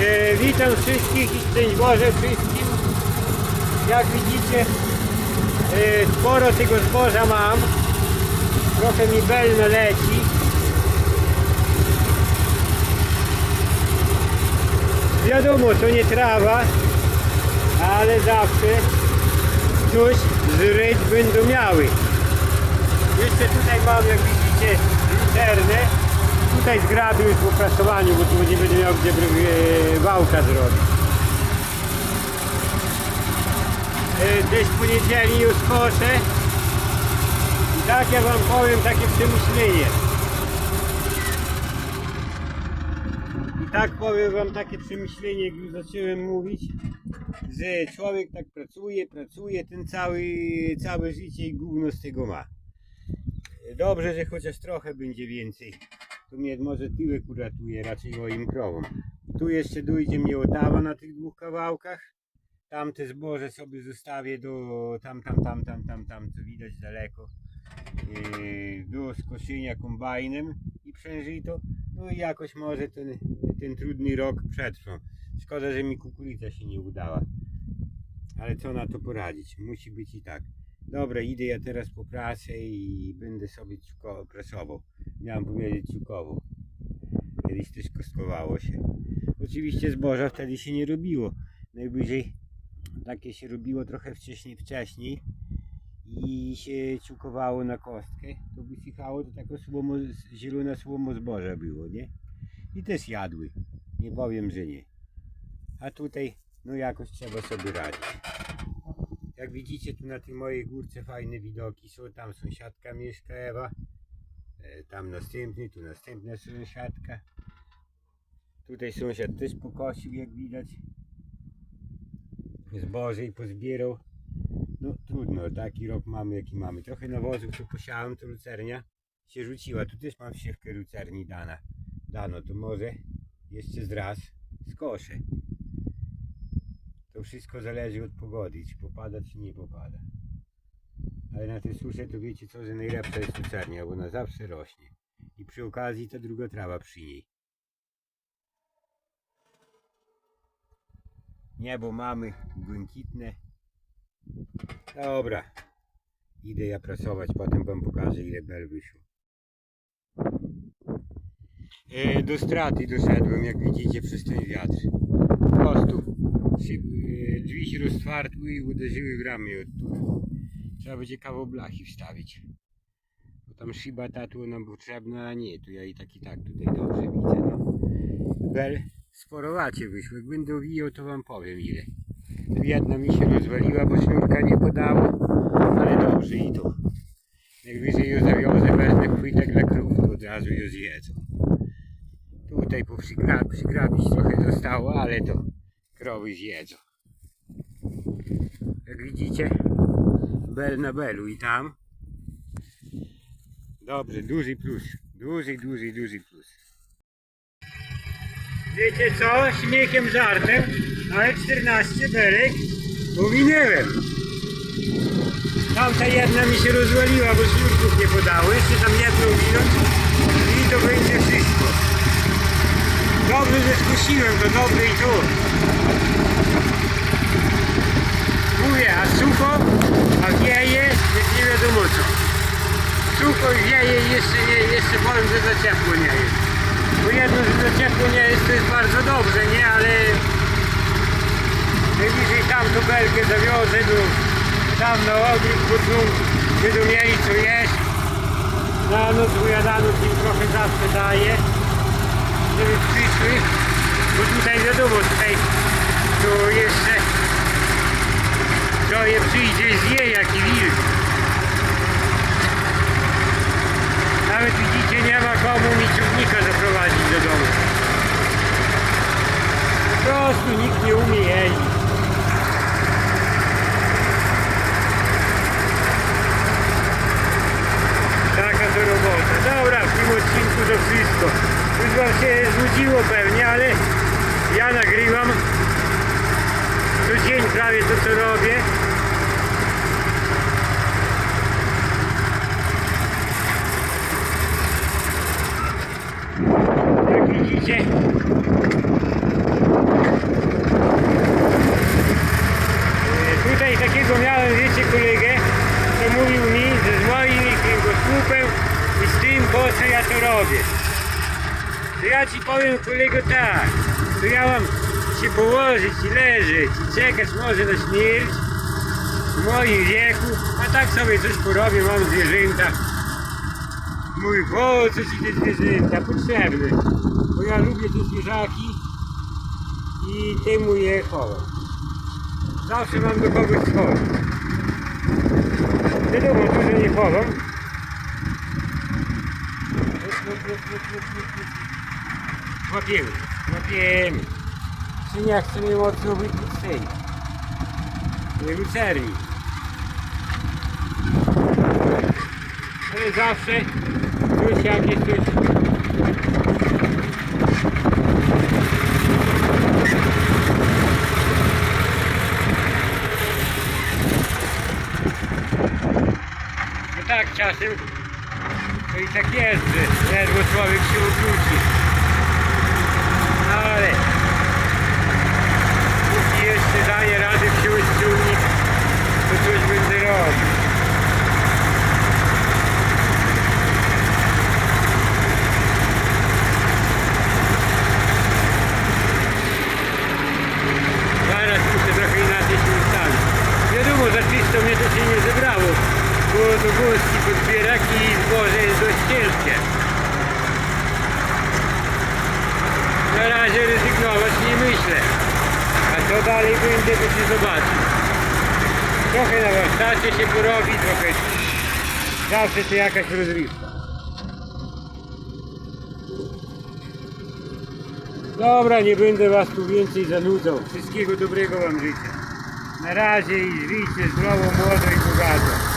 E, witam wszystkich i szczęść Boże wszystkim. Jak widzicie, e, sporo tego zboża mam. Trochę mi belno leci. Wiadomo, to nie trawa, ale zawsze coś zryć będą miały. Jeszcze tutaj mam, jak widzicie, luternę. Tutaj zgrabił już po prasowaniu, bo tu nie będę miał gdzie e, wałka zrobić. E, Gdzieś w poniedzieli już koszę. I tak ja wam powiem takie przemyślenie. I tak powiem wam takie przemyślenie, jak już zacząłem mówić, że człowiek tak pracuje, pracuje, ten cały, całe życie i gówno z tego ma. Dobrze, że chociaż trochę będzie więcej. Tu mnie może tyłek uratuje, raczej moim krowom. Tu jeszcze dojdzie mnie odawa na tych dwóch kawałkach. Tam te zboże sobie zostawię do tam, tam, tam, tam, tam, tam, co widać daleko. Yy, do skoszenia kombajnem i przężyto. No i jakoś może ten, ten trudny rok przetrwam. Szkoda, że mi kukurydza się nie udała. Ale co na to poradzić? Musi być i tak. Dobra, idę ja teraz po prasę i będę sobie prasował. Miałem powiedzieć ciukowo. Kiedyś też kostkowało się. Oczywiście zboża wtedy się nie robiło. Najwyżej takie się robiło trochę wcześniej, wcześniej i się ciukowało na kostkę. To wysychało, to taka słomo, zielona słomo zboża było, nie? I też jadły. Nie powiem, że nie. A tutaj, no jakoś trzeba sobie radzić. Jak widzicie tu na tej mojej górce fajne widoki są. Tam sąsiadka mieszka Ewa. E, Tam następny, tu następna sąsiadka. Tutaj sąsiad też pokosił jak widać. Zboże i pozbierał. No trudno, taki rok mamy jaki mamy. Trochę nawozów tu posiałem, to lucernia się rzuciła. Tu też mam siewkę lucerni dana. Dano, to może jeszcze z raz skoszę. To wszystko zależy od pogody, czy popada, czy nie popada. Ale na tej susze to wiecie co, że najlepsza jest lucernia, bo ona zawsze rośnie. I przy okazji ta druga trawa przy niej. Niebo mamy błękitne. Dobra. Idę ja prasować, potem wam pokażę ile bel wyszło. E, do straty doszedłem, jak widzicie, przez ten wiatr. Po prostu e, drzwi się roztwartły i uderzyły w ramię od tu. Trzeba będzie kawał blachy wstawić. Bo tam szyba ta tu nam potrzebna, a nie, tu ja i tak i tak tutaj dobrze widzę. No. Bel sporowacie wyszło. Jak będę owijał, to wam powiem ile. Tu Jedna mi się rozwaliła, bo sznurka nie podała, ale dobrze i to. Najwyżej ją zawiozę, wezmę chwytek dla krów, to od razu ją zjedzą. Tutaj przygrabić trochę zostało, ale to krowy zjedzą. Jak widzicie, bel na belu i tam. Dobrze, duży plus. Duży, duży, duży plus. Wiecie co? Śmiechem, żartem, ale 14 belek pominęłem. Tamta jedna mi się rozwaliła, bo sznurków nie podało. Jeszcze tam jedną minąć i to będzie wszystko. Dobrze, że skusiłem, to dobre i. Mówię, a sucho, a wieje, jest nie wiadomo co. Sucho i wieje i jeszcze, nie, jeszcze powiem, że za ciepło nie jest. Bo jedno, że za ciepło nie jest, to jest bardzo dobrze, nie? Ale najbliżej tam tu belkę zawiozę, do, tam na ogród, bo tu będą mieli co jeść. Na noc ujadano im trochę zawsze daje żeby przyszły, bo tutaj wiadomo, tutaj to jeszcze to je przyjdzie zje jaki wilk. Nawet widzicie, nie ma komu mi ciągnika zaprowadzić do domu. Po prostu nikt nie umie jeździć. Taka to robota. Dobra, w tym odcinku to wszystko. Już wam się znudziło pewnie, ale ja nagrywam co dzień prawie to co robię. I z tym Boże ja to robię. To ja ci powiem kolego tak, to ja mam się położyć i leżeć i czekać może na śmierć w moim wieku, a tak sobie coś porobię, mam zwierzęta. Mój Boże ci te zwierzęta potrzebne, bo ja lubię te zwierzaki i temu je chowam. Zawsze mam do kogoś schować. Wiadomo, dużo nie chowam, Łapiemy, łapiemy. Syniak chce mnie mocno wypić z tej. Nie lucerni. Ale zawsze coś jakieś coś tak czasem i tak jest, że ledwo człowiek się obróci. Ale póki jeszcze daje radę wziąć ciągnik, to coś będę robił. Zaraz muszę trochę inaczej się ustawić. Wiadomo, za czysto mnie to się nie zebrało, bo do głoski podbierak i zboże jest dość ciężkie. Na razie rezygnować nie myślę. A co dalej będzie, to się zobaczy. Trochę na warsztacie się porobi, trochę... Zawsze to jakaś rozrywka. Dobra, nie będę was tu więcej zanudzał. Wszystkiego dobrego wam życzę. Na razie i żyjcie zdrowo, młodo i bogato.